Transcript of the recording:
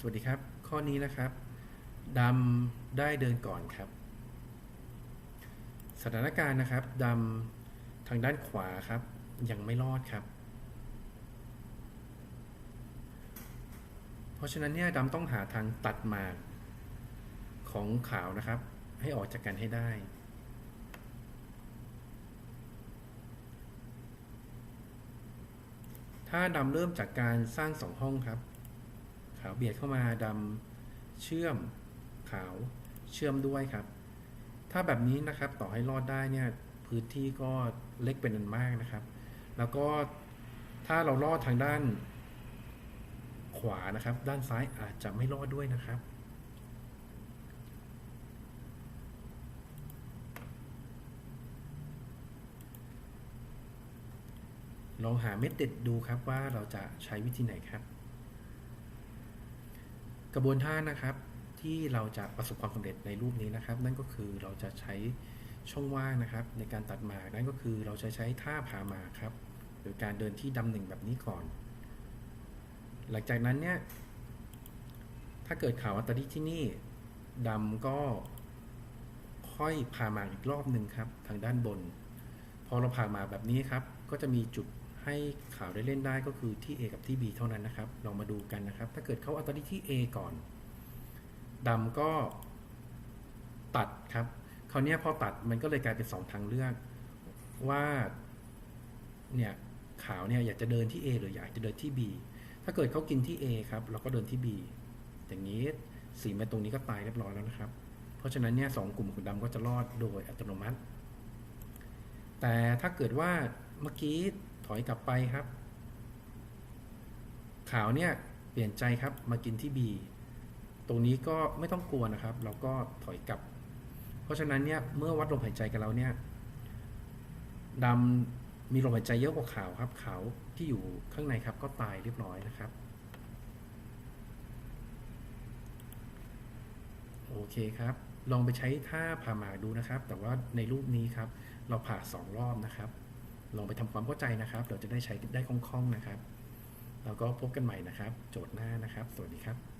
สวัสดีครับ ข้อนี้นะครับดำได้เดินก่อนครับ สถานการณ์นะครับดำทางด้านขวาครับ ยังไม่รอดครับ เพราะฉะนั้นเนี่ยดำต้องหาทางตัดหมากของขาวนะครับ ให้ออกจากกันให้ได้ถ้าดำเริ่มจากการสร้างสองห้องครับ ขาวเบียดเข้ามาดำเชื่อมขาวเชื่อมด้วยครับ ถ้าแบบนี้นะครับต่อให้รอดได้เนี่ยพื้นที่ก็เล็กเป็นอันมากนะครับ แล้วก็ถ้าเราลอดทางด้านขวานะครับ ด้านซ้ายอาจจะไม่รอดด้วยนะครับลองหาเม็ดเด็ดดูครับว่าเราจะใช้วิธีไหนครับ กระบวนท่านะครับที่เราจะประสบความสำเร็จในรูปนี้นะครับ นั่นก็คือเราจะใช้ช่องว่างนะครับ ในการตัดหมากนั่นก็คือเราจะใช้ท่าพาหมากครับ โดยการเดินที่ดำหนึ่งแบบนี้ก่อน หลังจากนั้นเนี่ยถ้าเกิดข่าวอัตราที่นี่ดำก็ค่อยพาหมากอีกรอบหนึ่งครับ ทางด้านบน พอเราผ่าหมากแบบนี้ครับ ก็จะมีจุด ให้ข่าวได้เล่นได้ก็คือที่ A กับที่ B เท่านั้นนะครับ ลองมาดูกันนะครับ ถ้าเกิดเขาอัตราที่ A ก่อนดำก็ตัดครับคราวนี้พอตัดมันก็เลยกลายเป็นสองทางเลือกว่าเนี่ยขาวเนี่ยอยากจะเดินที่ A หรืออยากจะเดินที่ B ถ้าเกิดเขากินที่ A ครับเราก็เดินที่ B อย่างนี้สีเม็ดตรงนี้ก็ตายเรียบร้อยแล้วนะครับ เพราะฉะนั้นเนี่ยสองกลุ่มของดำก็จะรอดโดยอัตโนมัติ แต่ถ้าเกิดว่าเมื่อกี้ ถอยกลับไปครับ ขาวเนี่ยเปลี่ยนใจครับมากินที่ B ตรงนี้ก็ไม่ต้องกลัวนะครับ เราก็ถอยกลับ เพราะฉะนั้นเนี่ยเมื่อวัดลมหายใจกันแล้วเนี่ยดำมีลมหายใจเยอะกว่าขาวครับ ขาวที่อยู่ข้างในครับก็ตายเรียบร้อยนะครับ โอเคครับ ลองไปใช้ท่าผ่าหมากดูนะครับ แต่ว่าในรูปนี้ครับ เราผ่าสองรอบนะครับ ลองไปทำความเข้าใจนะครับ เราจะได้ใช้ได้คล่องๆนะครับ แล้วก็พบกันใหม่นะครับ โจทย์หน้านะครับ สวัสดีครับ